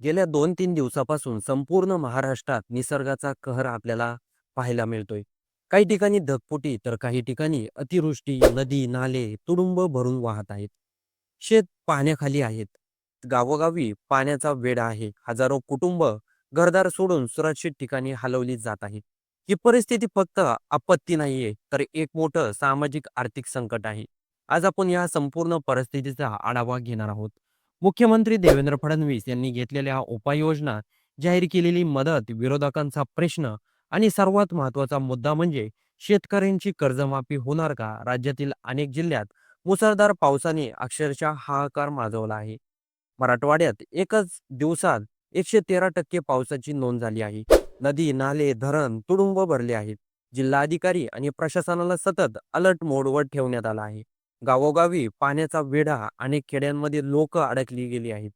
गेल्या दोन तीन दिवसापासून संपूर्ण महाराष्ट्रात निसर्गाचा कहर आपल्याला पाहायला मिळतोय. काही ठिकाणी धगपुटी तर काही ठिकाणी अतिवृष्टी नदी नाले तुडुंब भरून वाहत आहेत. शेत पाण्याखाली आहेत. गावोगावी पाण्याचा वेढा आहे. हजारो कुटुंब घरदार सोडून सुरक्षित ठिकाणी हलवली जात आहेत ही परिस्थिती फक्त आपत्ती नाहीये तर एक मोठं सामाजिक आर्थिक संकट आहे. आज आपण या संपूर्ण परिस्थितीचा आढावा घेणार आहोत. मुख्यमंत्री देवेंद्र फडणवीस यांनी घेतलेल्या उपाययोजना जाहीर केलेली मदत विरोधकांचा प्रश्न आणि सर्वात महत्त्वाचा मुद्दा म्हणजे शेतकऱ्यांची कर्जमाफी होणार का? राज्यातील अनेक जिल्ह्यात मुसळधार पावसाने अक्षरशः हाहाकार माजवला आहे. मराठवाड्यात एकच दिवसात एकशे तेरा टक्के पावसाची नोंद झाली आहे. नदी नाले धरण तुडुंब भरले आहेत. जिल्हाधिकारी आणि प्रशासनाला सतत अलर्ट मोडवर ठेवण्यात आला आहे. गावोगावी पाण्याचा वेढा आणि खेड्यांमध्ये लोक अडकली गेली आहेत.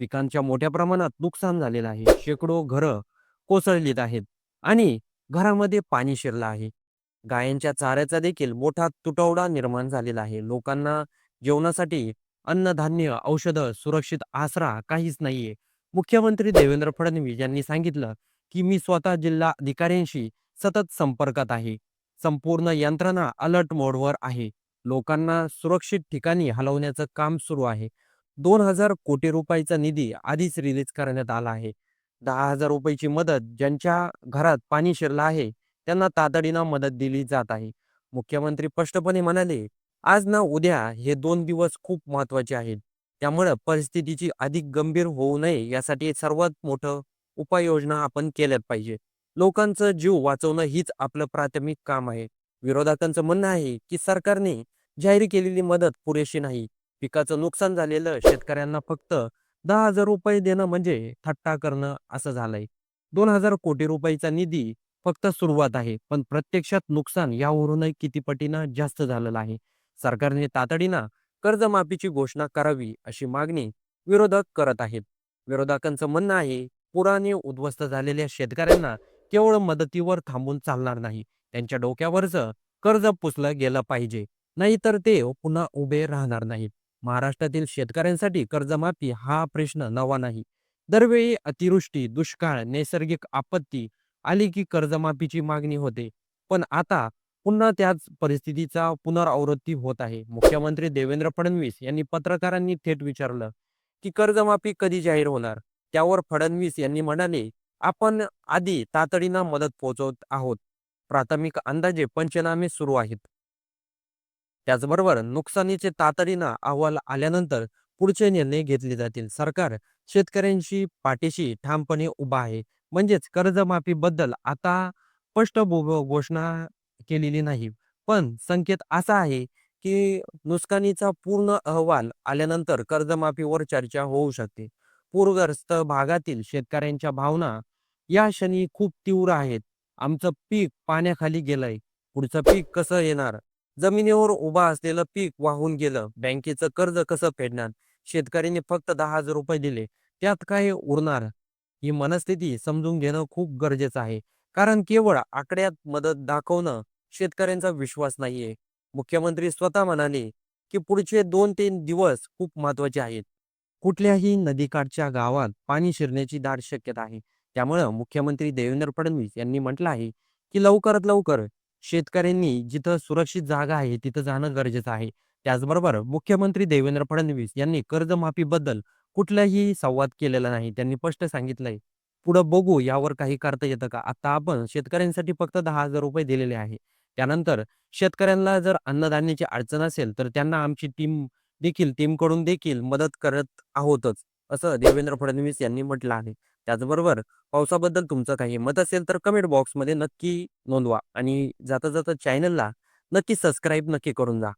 पिकांच्या मोठ्या प्रमाणात नुकसान झालेलं आहे. शेकडो घरं कोसळलीत आहेत आणि घरामध्ये पाणी शिरलं आहे. गायांच्या चाऱ्याचा देखील मोठा तुटवडा निर्माण झालेला आहे. लोकांना जेवणासाठी अन्नधान्य औषधं सुरक्षित आसरा काहीच नाहीये. मुख्यमंत्री देवेंद्र फडणवीस यांनी सांगितलं की मी स्वतः जिल्हा अधिकाऱ्यांशी सतत संपर्कात आहे. संपूर्ण यंत्रणा अलर्ट मोडवर आहे. लोकांना सुरक्षित ठिकाणी हलवण्याचं काम सुरू आहे. दोन हजार कोटी रुपयाचा निधी आधीच रिलीज करण्यात आला आहे. दहा हजार रुपयाची मदत ज्यांच्या घरात पाणी शिरलं आहे त्यांना तातडीनं मदत दिली जात आहे. मुख्यमंत्री स्पष्टपणे म्हणाले आज ना उद्या हे दोन दिवस खूप महत्त्वाचे आहेत. त्यामुळे परिस्थितीची अधिक गंभीर होऊ नये यासाठी सर्वात मोठं उपाययोजना आपण केल्यात पाहिजे. लोकांचं जीव वाचवणं हीच आपलं प्राथमिक काम आहे. विरोधकांचं म्हणणं आहे की सरकारने जाहीर केलेली मदत पुरेशी नाही. पिकाचं नुकसान झालेलं शेतकऱ्यांना फक्त दहा हजार रुपये देणं म्हणजे थट्टा करणं असं झालंय. दोन हजार कोटी रुपयाचा निधी फक्त सुरुवात आहे पण प्रत्यक्षात नुकसान यावरूनही किती पटीनं जास्त झालेलं आहे. सरकारने तातडीनं कर्जमाफीची घोषणा करावी अशी मागणी विरोधक करत आहेत. विरोधकांचं म्हणणं आहे पुराने उद्ध्वस्त झालेल्या शेतकऱ्यांना केवळ मदतीवर थांबून चालणार नाही. त्यांच्या डोक्यावरचं कर्ज पुसलं गेलं पाहिजे. नाहीतर ते पुन्हा उभे राहणार नाहीत. महाराष्ट्रातील शेतकऱ्यांसाठी कर्जमाफी हा प्रश्न नवा नाही. दरवेळी अतिवृष्टी दुष्काळ नैसर्गिक आपत्ती आली की कर्जमाफीची मागणी होते. पण आता पुन्हा त्याच परिस्थितीचा पुनरावृत्ती होत आहे. मुख्यमंत्री देवेंद्र फडणवीस यांनी पत्रकारांनी थेट विचारलं की कर्जमाफी कधी जाहीर होणार? त्यावर फडणवीस यांनी म्हणाले आपण आधी तातडीनं मदत पोहोचवत आहोत. प्राथमिक अंदाजे पंचनामे सुरू आहेत. त्याचबरोबर नुकसानीचे तातडीनं अहवाल आल्यानंतर पुढचे निर्णय घेतले जातील. सरकार शेतकऱ्यांशी पाठीशी ठामपणे उभा आहे. म्हणजेच कर्जमाफीबद्दल आता स्पष्ट घोषणा केलेली नाही. पण संकेत असा आहे की नुकसानीचा पूर्ण अहवाल आल्यानंतर कर्जमाफीवर चर्चा होऊ शकते. पूरग्रस्त भागातील शेतकऱ्यांच्या भावना या क्षणी खूप तीव्र आहेत. आमचं पीक पाण्याखाली गेलंय. पुढचं पीक कसं येणार? जमिनीवर उभा असलेलं पीक वाहून गेलं. बँकेचं कर्ज कसं फेडणार? शेतकऱ्यांनी फक्त दहा हजार रुपये दिले. त्यात काय उरणार? ही मनस्थिती समजून घेणं खूप गरजेचं आहे. कारण केवळ आकड्यात मदत दाखवणं शेतकऱ्यांचा विश्वास नाहीये. मुख्यमंत्री स्वतः म्हणाले की पुढचे दोन तीन दिवस खूप महत्त्वाचे आहेत. कुठल्याही नदीकाठच्या गावात पाणी शिरण्याची दाट शक्यता आहे. त्यामुळं मुख्यमंत्री देवेंद्र फडणवीस यांनी म्हटलं आहे की लवकरात लवकर शेतकऱ्यांनी जिथं सुरक्षित जागा आहे तिथं जाणं गरजेचं आहे. त्याचबरोबर मुख्यमंत्री देवेंद्र फडणवीस यांनी कर्जमाफीबद्दल कुठलाही संवाद केलेला नाही. त्यांनी स्पष्ट सांगितलंय पुढं बघू यावर काही करता येतं का? आता आपण शेतकऱ्यांसाठी फक्त दहा हजार रुपये दिलेले आहे. त्यानंतर शेतकऱ्यांना जर अन्नधान्याची अडचण असेल तर त्यांना आमची टीम देखील टीमकडून देखील मदत करत आहोतच असं देवेंद्र फडणवीस यांनी म्हटलं आहे. त्याचबरोबर पावसाबद्दल तुमचं काही मत असेल तर कमेंट बॉक्समध्ये नक्की नोंदवा आणि जाता जाता चॅनलला नक्की सबस्क्राईब नक्की करून जा.